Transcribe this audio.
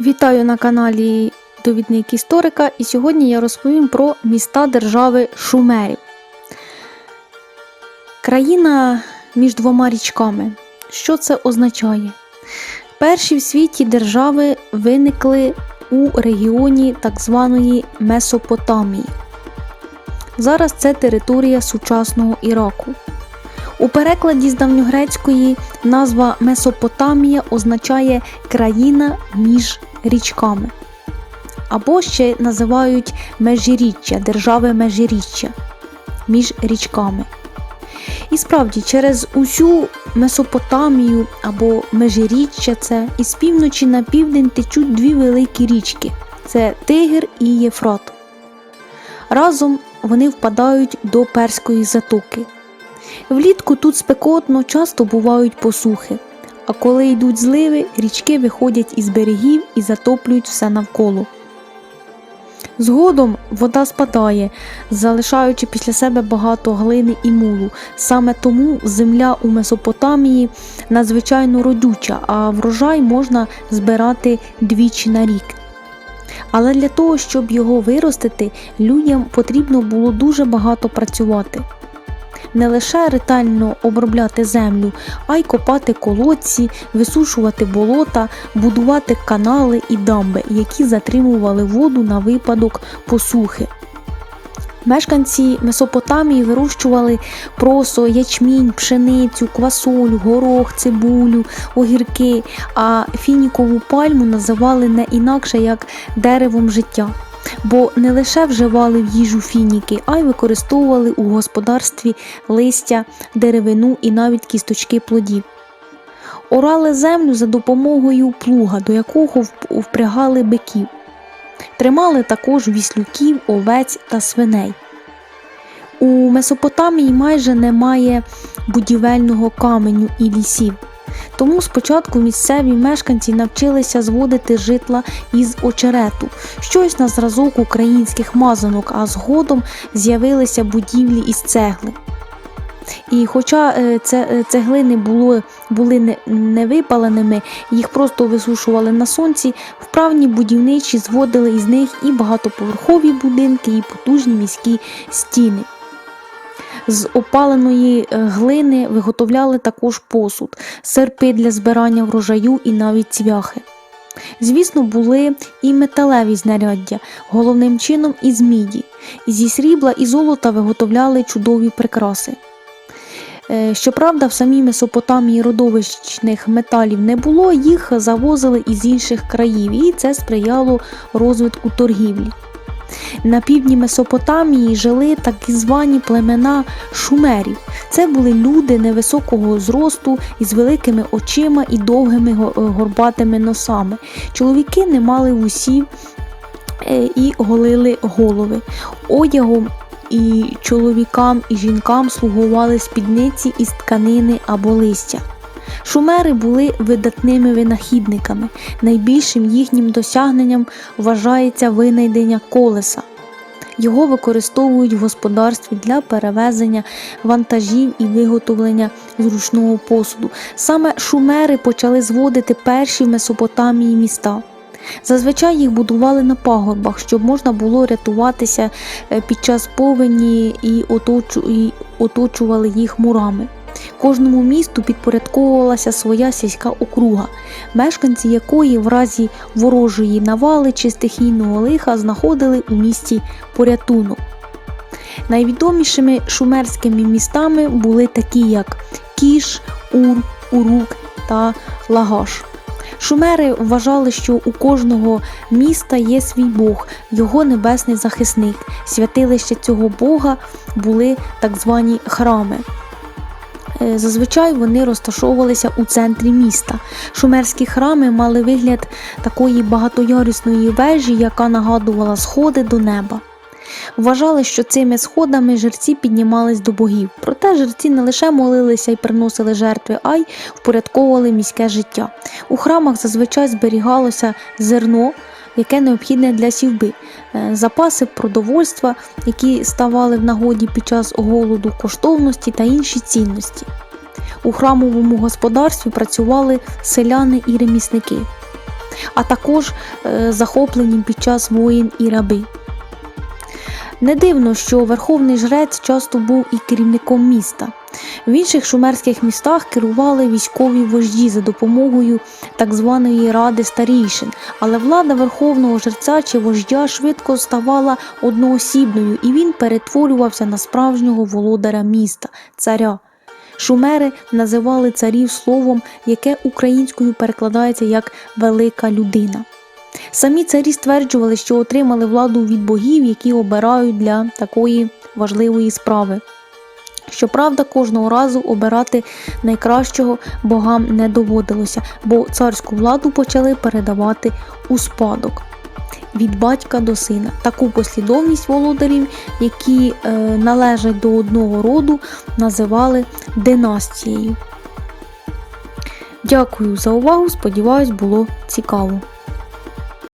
Вітаю на каналі Довідник історика, і сьогодні я розповім про міста держави Шумерів. Країна між двома річками. Що це означає? Перші в світі держави виникли у регіоні так званої Месопотамії. Зараз це територія сучасного Іраку. У перекладі з давньогрецької назва Месопотамія означає країна між річками. Або ще називають межиріччя, держави межиріччя між річками. І справді, через усю Месопотамію або межиріччя це із півночі на південь течуть дві великі річки це Тигр і Єфрат. Разом вони впадають до Перської затоки. Влітку тут спекотно, часто бувають посухи, а коли йдуть зливи, річки виходять із берегів і затоплюють все навколо. Згодом вода спадає, залишаючи після себе багато глини і мулу. Саме тому земля у Месопотамії надзвичайно родюча, а врожай можна збирати двічі на рік. Але для того, щоб його виростити, людям потрібно було дуже багато працювати не лише ретельно обробляти землю, а й копати колодці, висушувати болота, будувати канали і дамби, які затримували воду на випадок посухи. Мешканці Месопотамії вирощували просо, ячмінь, пшеницю, квасолю, горох, цибулю, огірки, а фінікову пальму називали не інакше як деревом життя бо не лише вживали в їжу фініки, а й використовували у господарстві листя, деревину і навіть кісточки плодів. Орали землю за допомогою плуга, до якого впрягали биків. Тримали також віслюків, овець та свиней. У Месопотамії майже немає будівельного каменю і лісів. Тому спочатку місцеві мешканці навчилися зводити житла із очерету, щось на зразок українських мазанок, а згодом з'явилися будівлі із цегли. І хоча е, е, цеглини були були не випаленими, їх просто висушували на сонці, вправні будівничі зводили із них і багатоповерхові будинки, і потужні міські стіни. З опаленої е, глини виготовляли також посуд, серпи для збирання врожаю і навіть цвяхи. Звісно, були і металеві знаряддя, головним чином із міді. Зі срібла і золота виготовляли чудові прикраси. Е, щоправда, в самій Месопотамії родовищних металів не було, їх завозили із інших країв, і це сприяло розвитку торгівлі. На півдні Месопотамії жили так звані племена шумерів. Це були люди невисокого зросту із великими очима і довгими е, горбатими носами. Чоловіки не мали вусів е, і голили голови. Одягом і чоловікам і жінкам слугували спідниці із тканини або листя. Шумери були видатними винахідниками. Найбільшим їхнім досягненням вважається винайдення колеса. Його використовують в господарстві для перевезення вантажів і виготовлення зручного посуду. Саме шумери почали зводити перші в Месопотамії міста. Зазвичай їх будували на пагорбах, щоб можна було рятуватися е, під час повені і оточували їх мурами. Кожному місту підпорядковувалася своя сільська округа, мешканці якої в разі ворожої навали чи стихійного лиха знаходили у місті порятунок. Найвідомішими шумерськими містами були такі, як Кіш, Ур, Урук та Лагаш. Шумери вважали, що у кожного міста є свій Бог, його небесний захисник. Святилища цього Бога були так звані храми. Е, зазвичай вони розташовувалися у центрі міста. Шумерські храми мали вигляд такої багатоярусної вежі, яка нагадувала сходи до неба. Вважали, що цими сходами жерці піднімались до богів, проте жерці не лише молилися і приносили жертви, а й впорядковували міське життя. У храмах зазвичай зберігалося зерно, яке необхідне для сівби, е, запаси продовольства, які ставали в нагоді під час голоду, коштовності та інші цінності. У храмовому господарстві працювали селяни і ремісники. а також е, захоплені під час воїн і раби. Не дивно, що верховний жрець часто був і керівником міста. В інших шумерських містах керували військові вожді за допомогою так званої ради старійшин, але влада верховного жреця чи вождя швидко ставала одноосібною, і він перетворювався на справжнього володаря міста, царя. Шумери називали царів словом, яке українською перекладається як велика людина. Самі царі стверджували, що отримали владу від богів, які обирають для такої важливої справи. Щоправда, кожного разу обирати найкращого богам не доводилося, бо царську владу почали передавати у спадок від батька до сина. Таку послідовність володарів, які е, належать до одного роду, називали династією. Дякую за увагу. Сподіваюсь, було цікаво.